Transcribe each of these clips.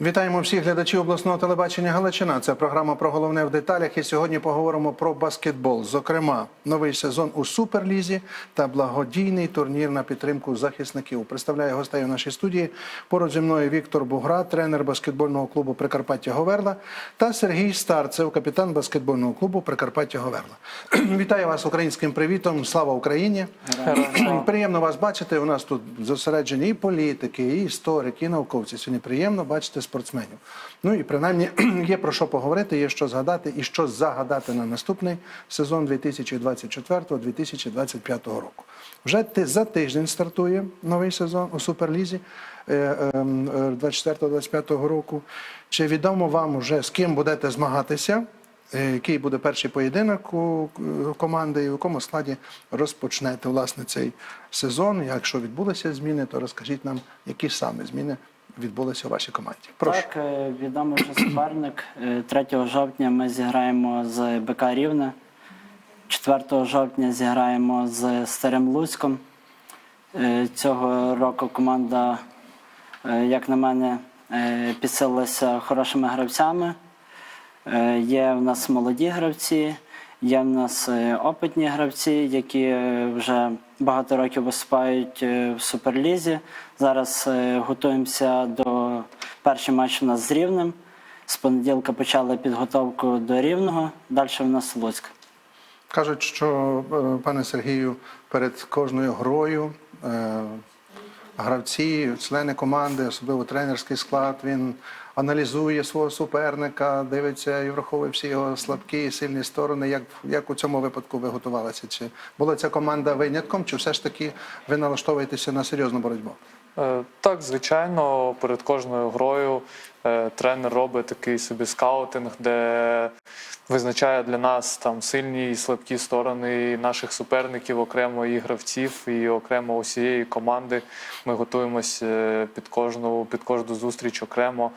Вітаємо всіх глядачів обласного телебачення Галичина. Це програма про головне в деталях. І сьогодні поговоримо про баскетбол. Зокрема, новий сезон у суперлізі та благодійний турнір на підтримку захисників. Представляє гостей у нашій студії. Поруч зі мною Віктор Бугра, тренер баскетбольного клубу Прикарпаття Говерла, та Сергій Старцев, капітан баскетбольного клубу Прикарпаття Говерла. Вітаю вас українським привітом. Слава Україні! Приємно вас бачити. У нас тут зосереджені і політики, і історики, і науковці. Сьогодні приємно бачити спортсменів. Ну і принаймні є про що поговорити, є що згадати і що загадати на наступний сезон 2024-2025 року. Вже за тиждень стартує новий сезон у Суперлізі е, е, м, е, 24-25 року. Чи відомо вам уже з ким будете змагатися? Е, Який буде перший поєдинок у команди, і в якому складі розпочнете власне цей сезон? Якщо відбулися зміни, то розкажіть нам, які саме зміни відбулися у вашій команді. Прошу. Так, е, відомий вже суперник. Е, 3 жовтня ми зіграємо з БК Рівне. 4 жовтня зіграємо з Старим Луцьком. Е, Цього року команда, е, як на мене, е, підсилилася хорошими гравцями. Е, Є в нас молоді гравці, є в нас е, опитні гравці, які е, вже багато років виступають е, в Суперлізі. Зараз готуємося до перший матч нас з Рівнем. З понеділка почали підготовку до Рівного, далі в нас Луцьк. Кажуть, що пане Сергію, перед кожною грою гравці, члени команди, особливо тренерський склад, він аналізує свого суперника, дивиться і враховує всі його слабкі і сильні сторони. Як, як у цьому випадку ви готувалися? Чи була ця команда винятком, чи все ж таки ви налаштовуєтеся на серйозну боротьбу? Е, Так, звичайно, перед кожною грою е, тренер робить такий собі скаутинг, де визначає для нас там сильні і слабкі сторони наших суперників, окремо і гравців, і окремо усієї команди. Ми готуємось е, під кожну, під кожну зустріч окремо.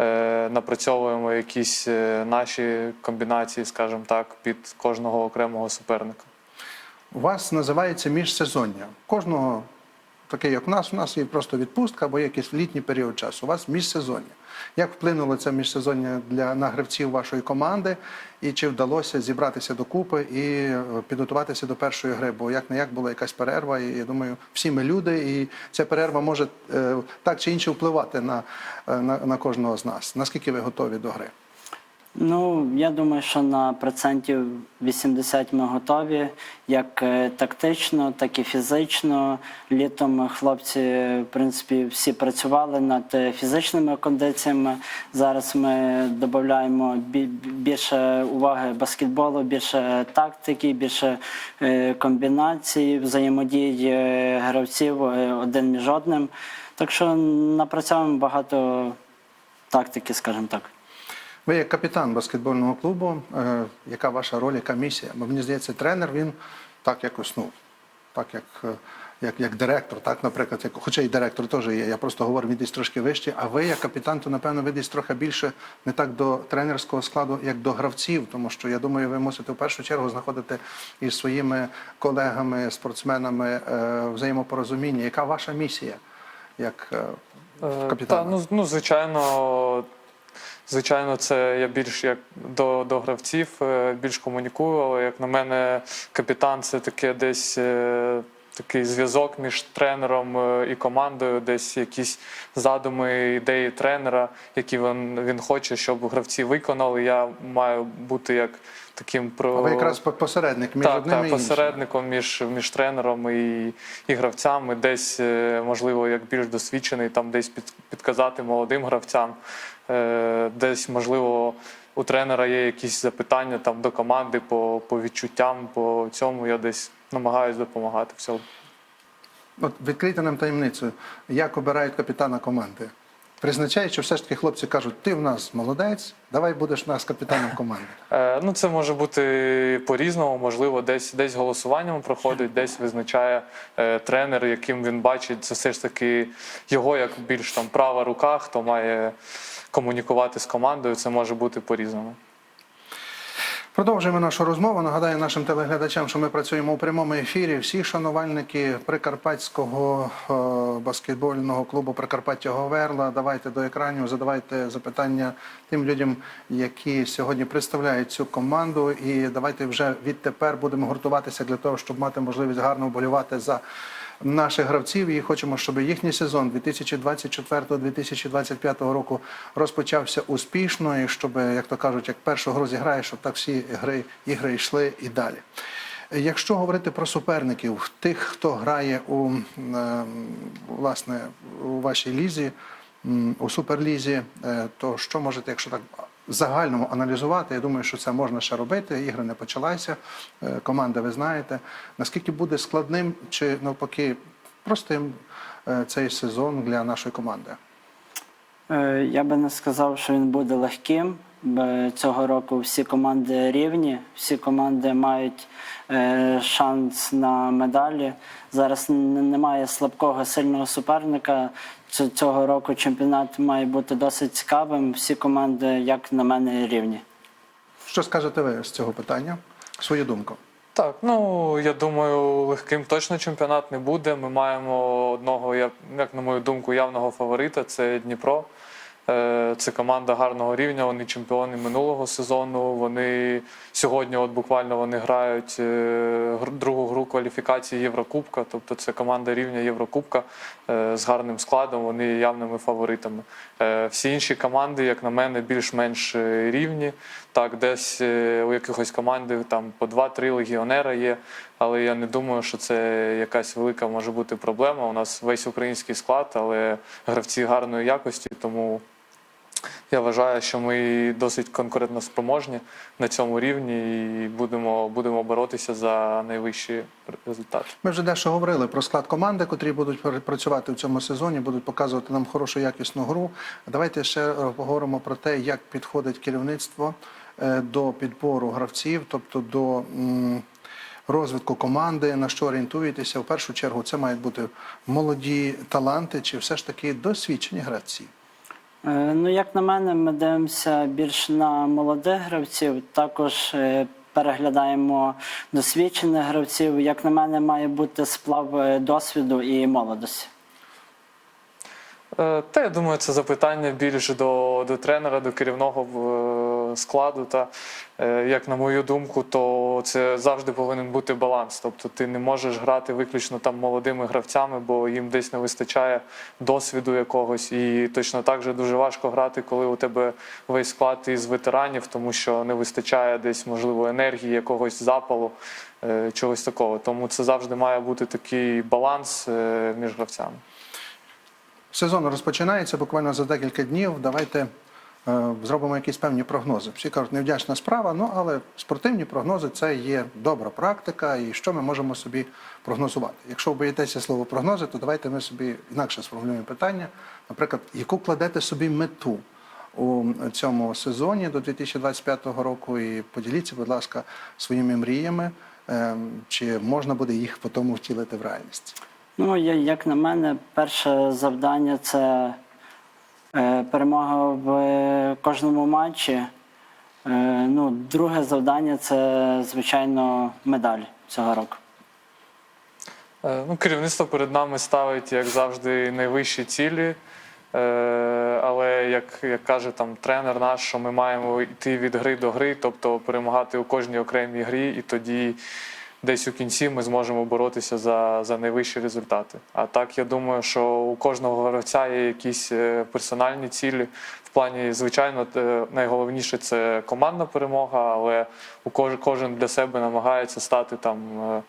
Е, Напрацьовуємо якісь е, наші комбінації, скажімо так, під кожного окремого суперника. У вас називається міжсезоння. Кожного таке, як у нас, у нас є просто відпустка або якийсь літній період часу. У вас міжсезоння. Як вплинуло це міжсезоння для на гравців вашої команди, і чи вдалося зібратися докупи і е, підготуватися до першої гри? Бо як не як була якась перерва, і я думаю, всі ми люди, і ця перерва може е, так чи інше впливати на, е, на, на кожного з нас. Наскільки ви готові до гри? Ну, я думаю, що на процентів 80 ми готові, як е, тактично, так і фізично. Літом хлопці, в принципі, всі працювали над е, фізичними кондиціями. Зараз ми додаємо більше уваги баскетболу, більше тактики, більше е, комбінацій, взаємодії гравців один між одним. Так що напрацьовуємо багато тактики, скажімо так. Ви як капітан баскетбольного клубу, е, яка ваша роль, яка місія? Бо мені здається, тренер він так якось, ну, так як, е, як, як директор, так, наприклад, як, хоча і директор теж є. Я просто говорю, він десь трошки вище. А ви, як капітан, то напевно ви десь трохи більше не так до тренерського складу, як до гравців, тому що я думаю, ви мусите в першу чергу знаходити із своїми колегами, спортсменами е, взаємопорозуміння. Яка ваша місія як е, Е, капітана? Та, ну, ну, звичайно, звичайно, це я більш як до, до гравців, е, більш комунікую, але як на мене, капітан це таке десь. е, Такий зв'язок між тренером е, і командою, десь якісь задуми, ідеї тренера, які він, він хоче, щоб гравці виконали. Я маю бути як таким про А ви якраз посередник між так, одним так, і посередником між, між тренером і, і гравцями, десь, можливо, як більш досвідчений, там десь під, підказати молодим гравцям, десь, можливо, у тренера є якісь запитання там до команди по, по відчуттям, по цьому я десь намагаюся допомагати в. От відкрийте нам таємницю, як обирають капітана команди. Призначають, що все ж таки хлопці кажуть, ти в нас молодець, давай будеш в нас капітаном команди. Е, Ну, це може бути по-різному, можливо, десь десь голосуванням проходить, десь визначає е, тренер, яким він бачить. Це все ж таки його як більш там права рука, хто має комунікувати з командою. Це може бути по-різному. Продовжуємо нашу розмову. Нагадаю нашим телеглядачам, що ми працюємо у прямому ефірі. Всі шанувальники Прикарпатського е, баскетбольного клубу Прикарпаття Говерла. Давайте до екранів, задавайте запитання тим людям, які сьогодні представляють цю команду. І давайте вже відтепер будемо гуртуватися для того, щоб мати можливість гарно вболівати за наших гравців і хочемо, щоб їхній сезон 2024-2025 року розпочався успішно, і щоб, як то кажуть, як першу гру зіграєш, щоб так всі гри, ігри йшли і далі. Якщо говорити про суперників, тих, хто грає у е, власне у вашій лізі, у суперлізі, е, то що можете, якщо так загальному аналізувати, я думаю, що це можна ще робити. Ігри не почалися. е, Команда, ви знаєте. Наскільки буде складним чи навпаки простим е, цей сезон для нашої команди? Я би не сказав, що він буде легким. Цього року всі команди рівні, всі команди мають е, шанс на медалі. Зараз немає слабкого сильного суперника. Цього року чемпіонат має бути досить цікавим. Всі команди, як на мене, рівні. Що скажете ви з цього питання? Свою думку. Так, ну я думаю, легким точно чемпіонат не буде. Ми маємо одного, як на мою думку, явного фаворита це Дніпро. Е, Це команда гарного рівня. Вони чемпіони минулого сезону. Вони сьогодні, от буквально, вони грають е, другу гру кваліфікації Єврокубка. Тобто це команда рівня Єврокубка е, з гарним складом. Вони є явними фаворитами. Всі інші команди, як на мене, більш-менш рівні. Так, десь у якихось команди там по 2-3 легіонера є, але я не думаю, що це якась велика може бути проблема. У нас весь український склад, але гравці гарної якості, тому я вважаю, що ми досить конкурентноспроможні на цьому рівні і будемо, будемо боротися за найвищі результати. Ми вже дещо говорили про склад команди, котрі будуть пр- працювати в цьому сезоні, будуть показувати нам хорошу якісну гру. Давайте ще поговоримо про те, як підходить керівництво е, до підбору гравців, тобто до розвитку команди, на що орієнтуєтеся. В першу чергу це мають бути молоді таланти чи все ж таки досвідчені гравці. Е, Ну, як на мене, ми дивимося більш на молодих гравців. Також е, переглядаємо досвідчених гравців. Як на мене, має бути сплав е, досвіду і молодості. Та я думаю, це запитання більше до, до тренера, до керівного складу. Та е, як на мою думку, то це завжди повинен бути баланс. Тобто ти не можеш грати виключно там молодими гравцями, бо їм десь не вистачає досвіду якогось. І точно так же дуже важко грати, коли у тебе весь склад із ветеранів, тому що не вистачає десь можливо енергії, якогось запалу. е, Чогось такого, тому це завжди має бути такий баланс е, між гравцями. Сезон розпочинається буквально за декілька днів. Давайте зробимо якісь певні прогнози. Всі кажуть, невдячна справа, ну але спортивні прогнози це є добра практика, і що ми можемо собі прогнозувати. Якщо ви боїтеся слово прогнози, то давайте ми собі інакше сформулюємо питання. Наприклад, яку кладете собі мету у цьому сезоні до 2025 року, і поділіться, будь ласка, своїми мріями, е, чи можна буде їх потім втілити в реальність. Ну, як на мене, перше завдання це е, перемога в е, кожному матчі. Е, ну, друге завдання це, звичайно, медаль цього року. Е, Ну, керівництво перед нами ставить, як завжди, найвищі цілі. Е, Але як, як каже там тренер наш, що ми маємо йти від гри до гри, тобто перемагати у кожній окремій грі, і тоді десь у кінці ми зможемо боротися за, за найвищі результати. А так я думаю, що у кожного гравця є якісь е, персональні цілі. В плані, звичайно, е, найголовніше це командна перемога, але у кож, кожен для себе намагається стати там. е,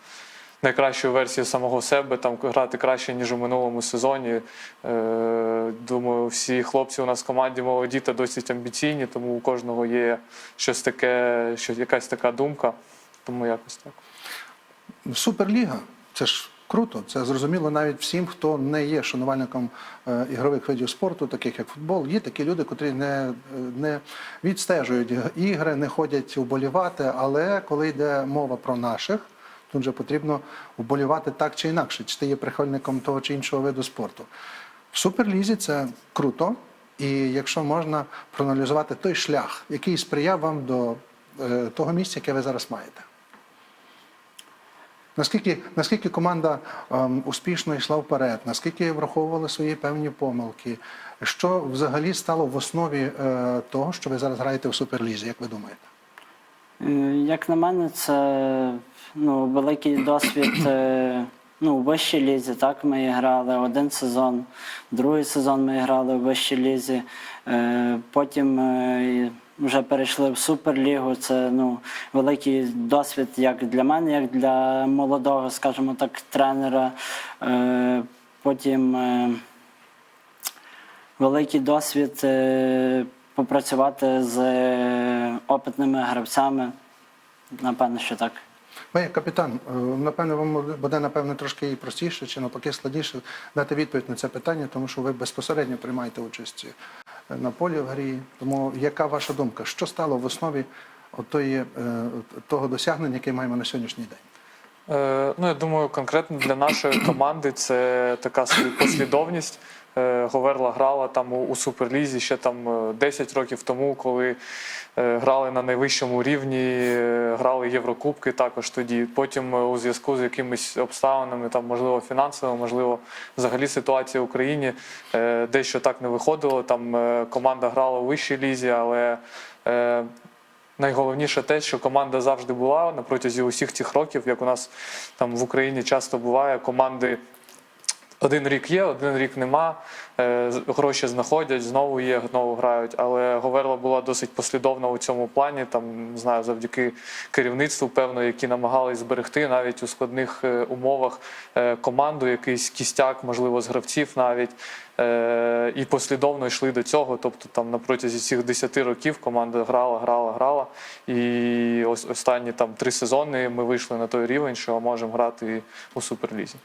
найкращою версією самого себе, там грати краще, ніж у минулому сезоні. Думаю, всі хлопці у нас в команді молоді та досить амбіційні, тому у кожного є щось таке, якась така думка. Тому якось так. Суперліга це ж круто. Це зрозуміло навіть всім, хто не є шанувальником е, ігрових видів спорту, таких як футбол. Є такі люди, котрі не, не відстежують ігри, не ходять вболівати. Але коли йде мова про наших, тут же потрібно вболівати так чи інакше, чи ти є прихильником того чи іншого виду спорту. В суперлізі це круто. І якщо можна проаналізувати той шлях, який сприяв вам до е, того місця, яке ви зараз маєте? Наскільки, наскільки команда ем, успішно йшла вперед, наскільки враховувала свої певні помилки? Що взагалі стало в основі е, того, що ви зараз граєте в суперлізі, як ви думаєте? Е, Як на мене, це ну, великий досвід е, ну, у вищій лізі. Так, ми грали один сезон, другий сезон ми грали у вищій лізі. Е, Потім е, вже перейшли в суперлігу. Це ну, великий досвід як для мене, як для молодого, скажімо так, тренера. Е, Потім е, великий досвід е, попрацювати з опитними гравцями. Напевно, що так. Ви капітан, напевно, вам буде напевно трошки і простіше чи навпаки складніше дати відповідь на це питання, тому що ви безпосередньо приймаєте участь на полі в грі. Тому яка ваша думка? Що стало в основі отої, е, того досягнення, яке маємо на сьогоднішній день? Е, Ну, я думаю, конкретно для нашої команди це така послідовність. Е, Говерла грала там у, Суперлізі ще там е, 10 років тому, коли е, грали на найвищому рівні, е, грали Єврокубки також тоді. Потім е, у зв'язку з якимись обставинами, там, можливо, фінансово, можливо, взагалі ситуація в Україні е, дещо так не виходило. Там е, команда грала у вищій лізі, але е, Найголовніше те, що команда завжди була на протязі усіх цих років, як у нас там в Україні часто буває, команди один рік є, один рік нема. е, Гроші знаходять, знову є, знову грають. Але Говерла була досить послідовна у цьому плані. Там знаю, завдяки керівництву, певно, які намагались зберегти навіть у складних е, умовах е, команду, якийсь кістяк, можливо, з гравців навіть. І послідовно йшли до цього. Тобто, там на протязі цих 10 років команда грала, грала, грала. І ось останні там три сезони ми вийшли на той рівень, що можемо грати у суперлізі.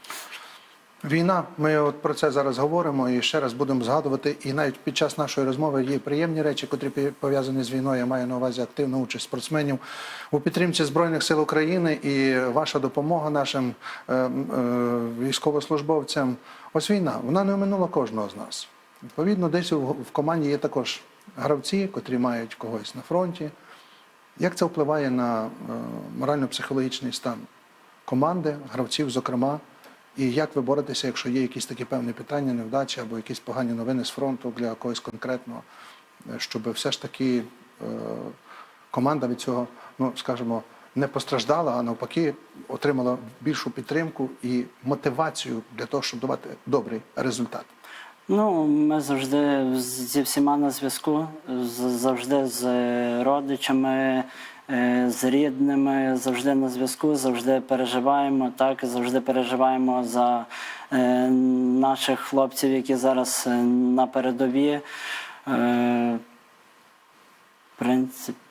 Війна, ми от про це зараз говоримо і ще раз будемо згадувати. І навіть під час нашої розмови є приємні речі, котрі пов'язані з війною. Я маю на увазі активну участь спортсменів у підтримці збройних сил України і ваша допомога нашим е, е, військовослужбовцям. Ось війна, вона не оминула кожного з нас. Відповідно, десь в команді є також гравці, котрі мають когось на фронті. Як це впливає на е, морально-психологічний стан команди, гравців, зокрема? І як ви боретеся, якщо є якісь такі певні питання, невдачі або якісь погані новини з фронту для когось конкретного, е, щоб все ж таки е, команда від цього, ну скажімо, не постраждала, а навпаки, отримала більшу підтримку і мотивацію для того, щоб давати добрий результат. Ну, ми завжди зі всіма на зв'язку, завжди з е, родичами, е, з рідними, завжди на зв'язку, завжди переживаємо, так, завжди переживаємо за е, наших хлопців, які зараз на передові. В принципі.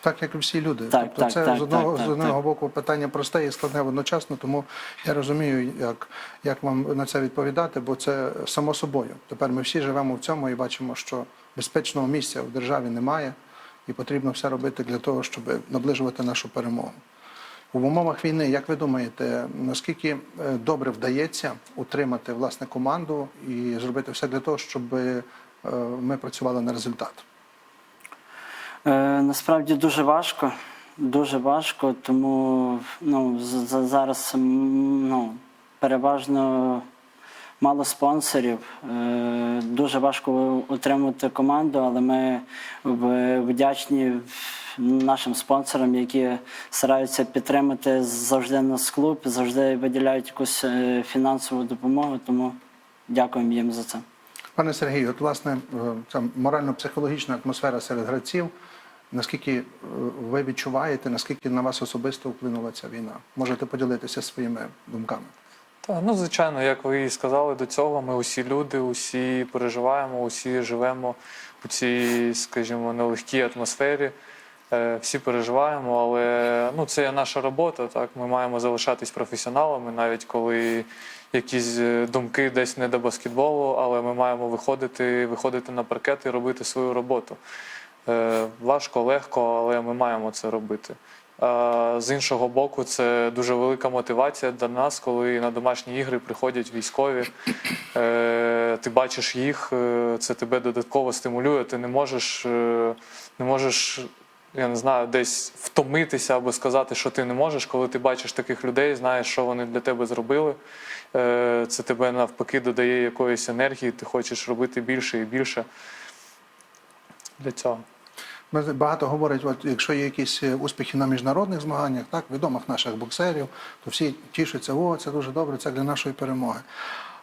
Так як і всі люди. Так, тобто так, це так, з одного, так, з одного так. боку питання просте і складне одночасно, тому я розумію, як, як вам на це відповідати, бо це само собою. Тепер ми всі живемо в цьому і бачимо, що безпечного місця в державі немає, і потрібно все робити для того, щоб наближувати нашу перемогу. У умовах війни, як ви думаєте, наскільки е, добре вдається утримати власне команду і зробити все для того, щоб е, ми працювали на результат? Е, насправді дуже важко. Дуже важко, тому ну, з- з- зараз ну, переважно мало спонсорів. Е, дуже важко утримувати команду, але ми вдячні нашим спонсорам, які стараються підтримати завжди нас клуб, завжди виділяють якусь е, фінансову допомогу, тому дякуємо їм за це. Пане Сергію, от власне ця морально-психологічна атмосфера серед гравців. Наскільки е, ви відчуваєте, наскільки на вас особисто вплинула ця війна? Можете поділитися своїми думками? Так, ну звичайно, як ви і сказали до цього, ми усі люди, усі переживаємо, усі живемо у цій, скажімо, нелегкій атмосфері. Е, Всі переживаємо, але ну, це є наша робота. Так? Ми маємо залишатись професіоналами, навіть коли якісь е, думки десь не до баскетболу, але ми маємо виходити, виходити на паркет і робити свою роботу. Е, Важко, легко, але ми маємо це робити. З іншого боку, це дуже велика мотивація для нас, коли на домашні ігри приходять військові. Е, Ти бачиш їх, е, це тебе додатково стимулює. Ти не можеш, е, не можеш я не знаю, десь втомитися або сказати, що ти не можеш, коли ти бачиш таких людей, знаєш, що вони для тебе зробили. Е, Це тебе навпаки додає якоїсь енергії, ти хочеш робити більше і більше для цього. Ми багато говорять, от якщо є якісь е, успіхи на міжнародних змаганнях, так відомих наших боксерів, то всі тішаться, о, це дуже добре, це для нашої перемоги.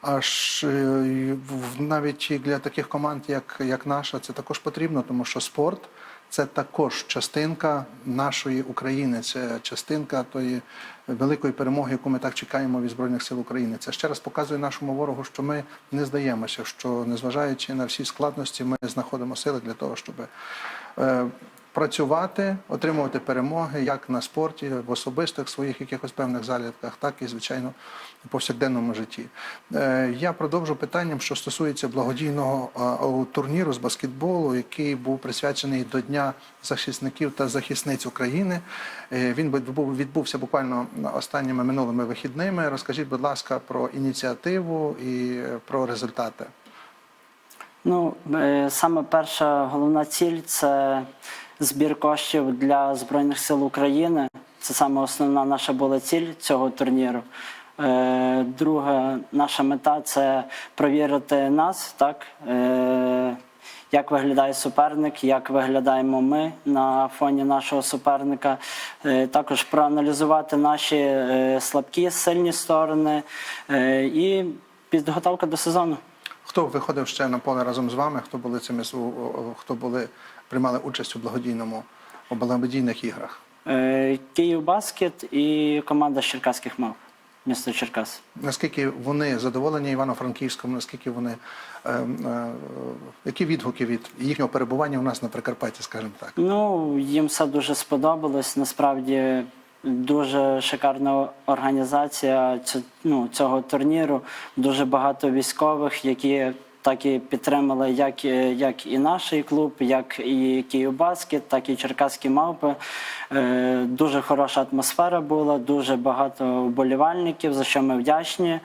Аж е, навіть для таких команд, як, як наша, це також потрібно, тому що спорт це також частинка нашої України, це частинка тої великої перемоги, яку ми так чекаємо від Збройних сил України. Це ще раз показує нашому ворогу, що ми не здаємося, що незважаючи на всі складності, ми знаходимо сили для того, щоб працювати, отримувати перемоги як на спорті, в особистих своїх якихось певних залітках, так і звичайно у повсякденному житті. Е, Я продовжу питанням, що стосується благодійного е, турніру з баскетболу, який був присвячений до Дня захисників та захисниць України. Е, Він відбув- відбувся буквально останніми минулими вихідними. Розкажіть, будь ласка, про ініціативу і е, про результати. Ну, е, саме перша головна ціль це збір коштів для Збройних сил України. Це саме основна наша була ціль цього турніру. Е, Друга наша мета це провірити нас, так, е, як виглядає суперник, як виглядаємо ми на фоні нашого суперника. Також проаналізувати наші слабкі, сильні сторони і підготовка до сезону. Хто виходив ще на поле разом з вами? Хто були цими хто були приймали участь у благодійному у благодійних іграх? Е, Київ Баскет і команда з черкаських мав. Місто Черкас. Наскільки вони задоволені Івано-Франківському? Наскільки вони е, е, які відгуки від їхнього перебування у нас на Прикарпатті, скажімо так? Ну, їм все дуже сподобалось. Насправді дуже шикарна організація ну, цього турніру. Дуже багато військових, які так і підтримали як, і- як і наш клуб, як і Київбаскет, так і Черкаські мавпи. Е, Дуже хороша атмосфера була, дуже багато вболівальників, за що ми вдячні.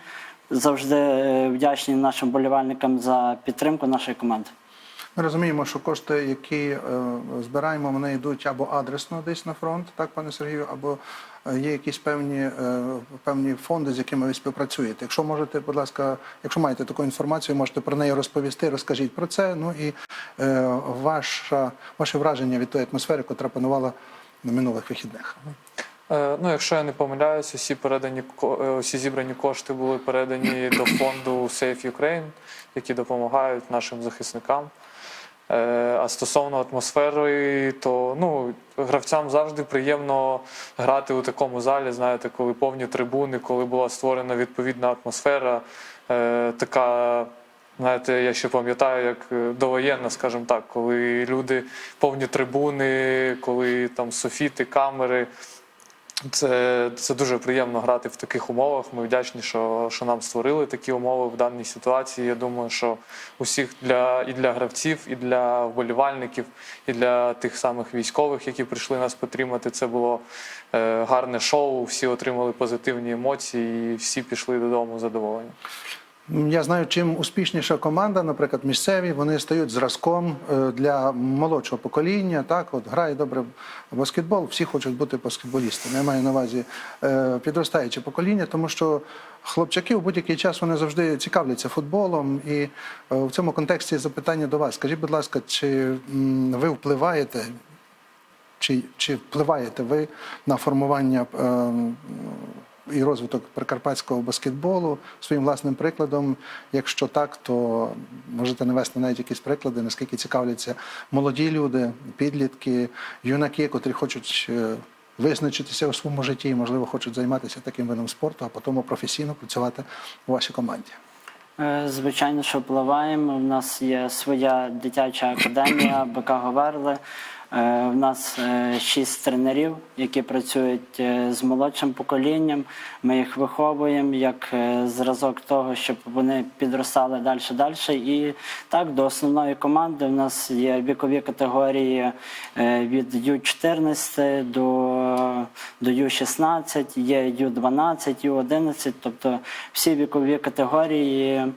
Завжди е, вдячні нашим вболівальникам за підтримку нашої команди. Ми розуміємо, що кошти, які е, збираємо, вони йдуть або адресно десь на фронт, так, пане Сергію, або е, є якісь певні, е, певні фонди, з якими ви співпрацюєте. Якщо можете, будь ласка, якщо маєте таку інформацію, можете про неї розповісти, розкажіть про це. Ну і ваша, ваше враження від тої атмосфери, яка панувала на минулих вихідних. Ну, якщо я не помиляюсь, усі передані усі зібрані кошти були передані до фонду Save Ukraine, які допомагають нашим захисникам. Е, А стосовно атмосфери, то ну, гравцям завжди приємно грати у такому залі, знаєте, коли повні трибуни, коли була створена відповідна атмосфера, е, така. Знаєте, я ще пам'ятаю, як е, довоєнна, скажімо так, коли люди повні трибуни, коли там софіти, камери. Це, це дуже приємно грати в таких умовах. Ми вдячні, що, що нам створили такі умови в даній ситуації. Я думаю, що усіх для і для гравців, і для вболівальників, і для тих самих військових, які прийшли нас підтримати. Це було е, гарне шоу. Всі отримали позитивні емоції, і всі пішли додому задоволені. Я знаю, чим успішніша команда, наприклад, місцеві, вони стають зразком е, для молодшого покоління. Так, от грає добре баскетбол, всі хочуть бути баскетболістами. Я маю на увазі е, підростаюче покоління, тому що хлопчаки у будь-який час вони завжди цікавляться футболом. І е, в цьому контексті запитання до вас. Скажіть, будь ласка, чи ви впливаєте? Чи, чи впливаєте ви на формування е, і розвиток прикарпатського баскетболу своїм власним прикладом? Якщо так, то можете навести навіть якісь приклади, наскільки цікавляться молоді люди, підлітки, юнаки, котрі хочуть е, визначитися у своєму житті і, можливо, хочуть займатися таким видом спорту, а потім професійно працювати у вашій команді. Е, Звичайно, що впливаємо. У нас є своя дитяча академія БК Говерли. Е, У нас е, шість тренерів, які працюють е, з молодшим поколінням. Ми їх виховуємо як зразок того, щоб вони підростали далі далі. І так, до основної команди у нас є вікові категорії від Ю-14 до, до Ю-16, є Ю-12, Ю-11, тобто всі вікові категорії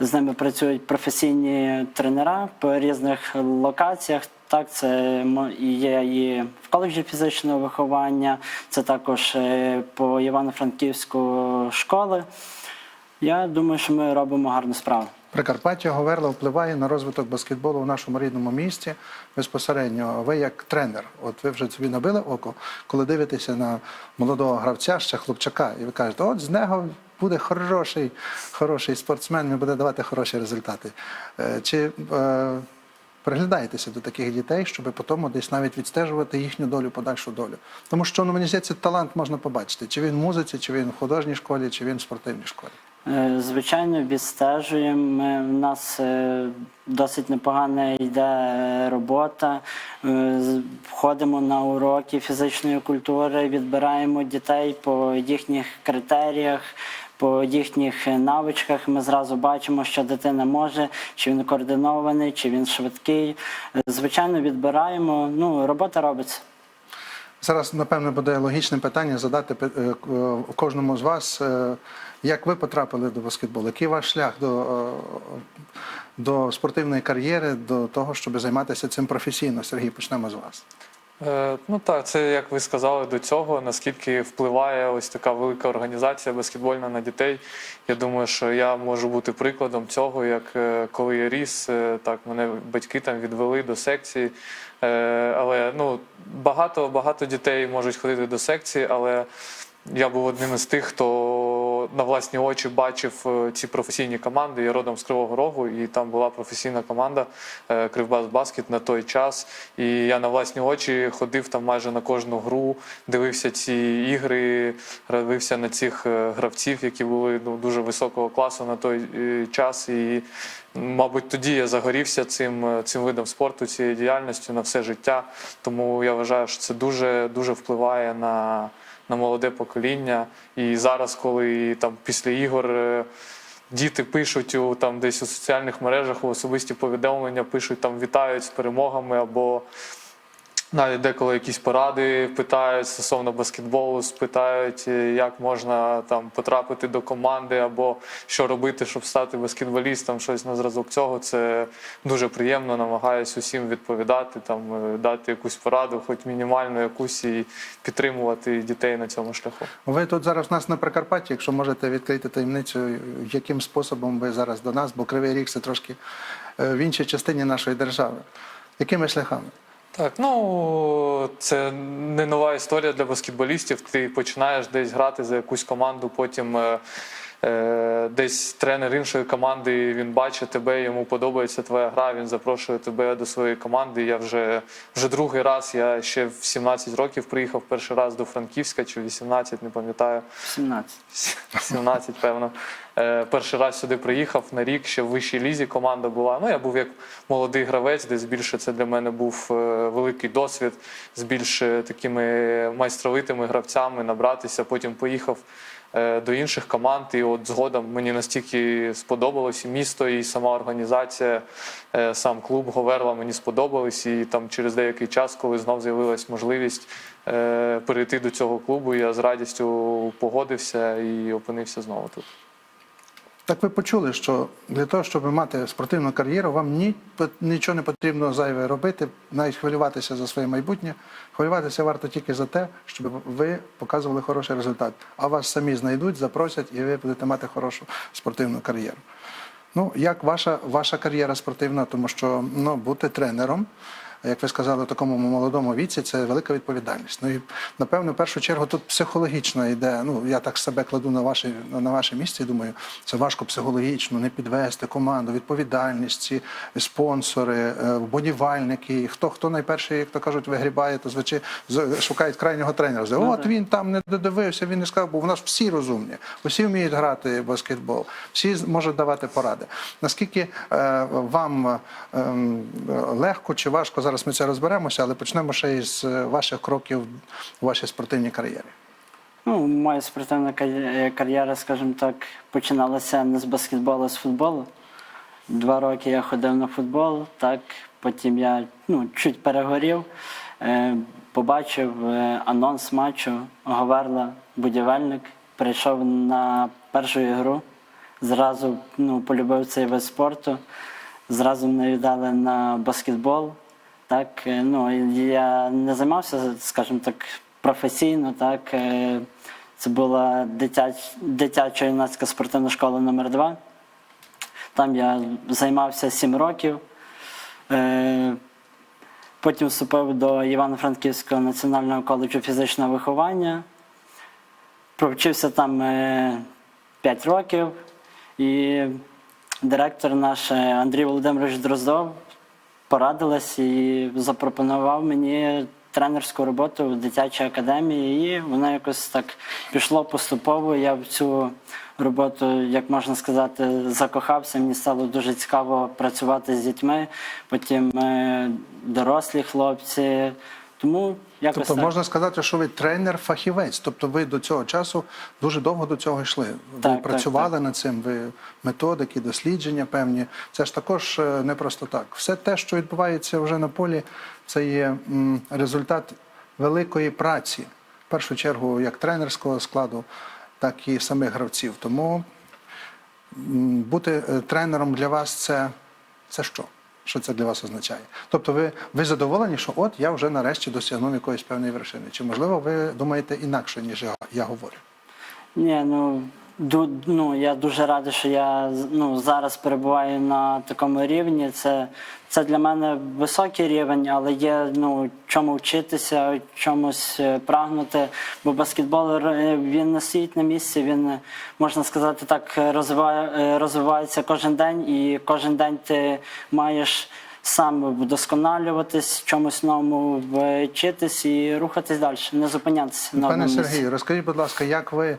з ними працюють професійні тренера по різних локаціях. Так, це є і в коледжі фізичного виховання, це також е, по Івано-Франківську школи. Я думаю, що ми робимо гарну справу. Прикарпаття Говерла впливає на розвиток баскетболу в нашому рідному місті безпосередньо. Ви як тренер, от ви вже собі набили око, коли дивитеся на молодого гравця, ще хлопчака, і ви кажете, от з нього буде хороший, хороший спортсмен, він буде давати хороші результати. Е, Чи е, приглядаєтеся до таких дітей, щоб потім десь навіть відстежувати їхню долю, подальшу долю? Тому що ну, мені здається, талант можна побачити, чи він в музиці, чи він в художній школі, чи він в спортивній школі. Е, Звичайно, відстежуємо. У нас е, досить непогана йде е, робота. Е, Входимо на уроки фізичної культури, відбираємо дітей по їхніх критеріях. По їхніх навичках ми зразу бачимо, що дитина може, чи він координований, чи він швидкий. Звичайно, відбираємо. Ну, робота робиться. Зараз, напевно, буде логічне питання задати е, е, кожному з вас. е, Як ви потрапили до баскетболу? Який ваш шлях до, до спортивної кар'єри, до того, щоб займатися цим професійно? Сергій, почнемо з вас. Е, Ну так, це як ви сказали до цього, наскільки впливає ось така велика організація баскетбольна на дітей. Я думаю, що я можу бути прикладом цього, як е, коли я ріс, е, так мене батьки там відвели до секції. Але ну багато багато дітей можуть ходити до секції, але я був одним із тих, хто на власні очі бачив е, ці професійні команди. Я родом з Кривого Рогу, і там була професійна команда е, Кривбас Баскет на той час. І я на власні очі ходив там майже на кожну гру, дивився ці ігри, дивився на цих е, гравців, які були ну, дуже високого класу на той час. І, мабуть, тоді я загорівся цим, цим видом спорту, цією діяльністю на все життя. Тому я вважаю, що це дуже, дуже впливає на на молоде покоління. І зараз, коли там після ігор е, діти пишуть у там десь у соціальних мережах, у особисті повідомлення, пишуть там вітають з перемогами або. Навіть деколи якісь поради питають стосовно баскетболу, спитають, е, як можна там потрапити до команди, або що робити, щоб стати баскетболістом, щось на зразок цього. Це дуже приємно. Намагаюсь усім відповідати, там е, дати якусь пораду, хоч мінімальну якусь, і підтримувати дітей на цьому шляху. Ви тут зараз у нас на Прикарпатті, якщо можете відкрити таємницю, яким способом ви зараз до нас, бо Кривий Ріг це трошки е, в іншій частині нашої держави. Якими шляхами? Так, ну це не нова історія для баскетболістів. Ти починаєш десь грати за якусь команду, потім е, десь тренер іншої команди він бачить тебе, йому подобається твоя гра. Він запрошує тебе до своєї команди. Я вже вже другий раз. Я ще в 17 років приїхав перший раз до Франківська чи 18, не пам'ятаю. 17. 17, певно. Е, перший раз сюди приїхав на рік, ще в вищій лізі команда була. Ну, я був як молодий гравець, десь більше це для мене був е, великий досвід з більш е, такими майстровитими гравцями набратися. Потім поїхав е, до інших команд. І от згодом мені настільки сподобалось і місто, і сама організація, е, сам клуб Говерла мені сподобались. І там через деякий час, коли знов з'явилась можливість е, перейти до цього клубу, я з радістю погодився і опинився знову тут. Так ви почули, що для того, щоб мати спортивну кар'єру, вам ні, нічого не потрібно зайве робити, навіть хвилюватися за своє майбутнє. Хвилюватися варто тільки за те, щоб ви показували хороший результат. А вас самі знайдуть, запросять, і ви будете мати хорошу спортивну кар'єру. Ну, як ваша, ваша кар'єра спортивна, тому що ну, бути тренером, як ви сказали, в такому молодому віці, це велика відповідальність. Ну і напевно, в першу чергу тут психологічно йде. Ну я так себе кладу на ваше на ваше місце. і Думаю, це важко психологічно не підвести команду, відповідальність, ці спонсори, е, вболівальники. Хто хто найперший, як то кажуть, вигрібає, то звичайно шукають крайнього тренера. Звичайно, От він там не додивився, він не сказав, бо в нас всі розумні, усі вміють грати в баскетбол, всі можуть давати поради. Наскільки е, вам е, легко чи важко зараз ми це розберемося, але почнемо ще із е, ваших кроків у вашій спортивній кар'єрі. Ну, моя спортивна кар'єра, скажімо так, починалася не з баскетболу, а з футболу. Два роки я ходив на футбол, так, потім я ну, чуть перегорів, е, побачив е, анонс матчу Говерла, будівельник, прийшов на першу ігру, Зразу ну, полюбив цей вид спорту. Зразу мене віддали на баскетбол. Так, е, ну, я не займався, скажімо так, професійно. Так, е, це була дитяч, дитяча юнацька спортивна школа номер 2 Там я займався 7 років. Е, Потім вступив до Івано-Франківського національного коледжу фізичного виховання. Провчився там 5 років. І директор наш Андрій Володимирович Дроздов порадилась і запропонував мені тренерську роботу в дитячій академії, і воно якось так пішло поступово. Я в цю роботу, як можна сказати, закохався. Мені стало дуже цікаво працювати з дітьми, потім е, дорослі хлопці. Тому якось Тобто так. можна сказати, що ви тренер-фахівець. Тобто ви до цього часу дуже довго до цього йшли. Ви Так, так, працювали над цим, ви методики, дослідження певні. Це ж також е, не просто так. Все те, що відбувається вже на полі, це є результат великої праці. В першу чергу, як тренерського складу, так і самих гравців. Тому бути е, тренером для вас це, це що? Що це для вас означає? Тобто ви, ви задоволені, що от я вже нарешті досягнув якоїсь певної вершини? Чи можливо ви думаєте інакше, ніж я, я говорю? Ні, ну, ду, ну я дуже радий, що я ну, зараз перебуваю на такому рівні. Це, це для мене високий рівень, але є ну, чому вчитися, чомусь е, прагнути. Бо баскетбол е, він не стоїть на місці, він, можна сказати, так розвиває, е, розвивається кожен день, і кожен день ти маєш. Сам вдосконалюватись, чомусь новому вчитись і рухатись далі, не зупинятися на Пане. Сергію, розкажіть, будь ласка, як ви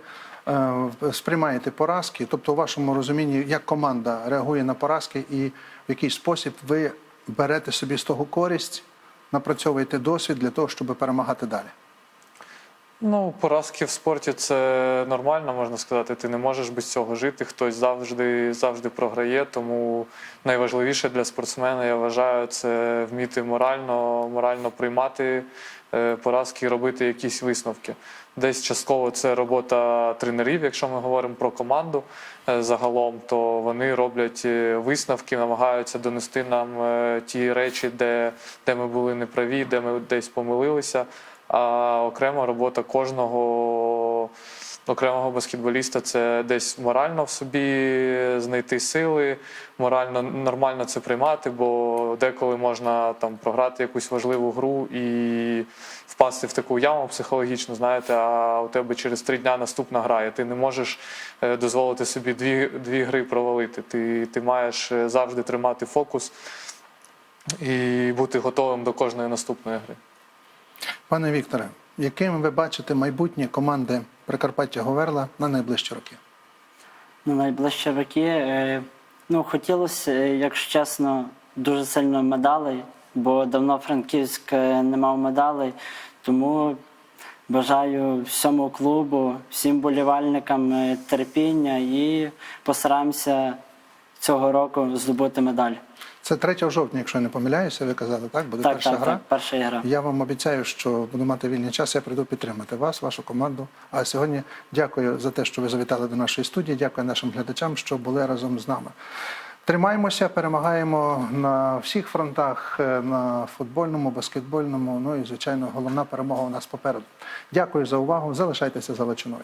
сприймаєте поразки? Тобто, у вашому розумінні, як команда реагує на поразки, і в який спосіб ви берете собі з того користь, напрацьовуєте досвід для того, щоб перемагати далі? Ну, поразки в спорті це нормально, можна сказати. Ти не можеш без цього жити. Хтось завжди завжди програє. Тому найважливіше для спортсмена, я вважаю, це вміти морально, морально приймати е, поразки і робити якісь висновки. Десь частково це робота тренерів, якщо ми говоримо про команду е, загалом, то вони роблять е, висновки, намагаються донести нам е, ті речі, де, де ми були неправі, де ми десь помилилися. А окрема робота кожного окремого баскетболіста це десь морально в собі знайти сили, морально нормально це приймати, бо деколи можна там програти якусь важливу гру і впасти в таку яму психологічну, знаєте, а у тебе через три дня наступна гра, і ти не можеш е, дозволити собі дві, дві гри провалити. Ти, ти маєш е, завжди тримати фокус і бути готовим до кожної наступної гри. Пане Вікторе, яким ви бачите майбутнє команди Прикарпаття Говерла на найближчі роки? на найближчі роки. Е, Ну, хотілося, е, якщо чесно, дуже сильно медалей, бо давно Франківськ е, не мав медалей. Тому бажаю всьому клубу, всім болівальникам терпіння і постараємося цього року здобути медаль. Це 3 жовтня, якщо я не помиляюся, ви казали, так? Буде Так, перша так, гра. так, перша ігра. Я вам обіцяю, що буду мати вільний час, я прийду підтримати вас, вашу команду. А сьогодні дякую за те, що ви завітали до нашої студії. Дякую нашим глядачам, що були разом з нами. Тримаємося, перемагаємо на всіх фронтах, е, на футбольному, баскетбольному. Ну і звичайно, головна перемога у нас попереду. Дякую за увагу. Залишайтеся за Лачиною.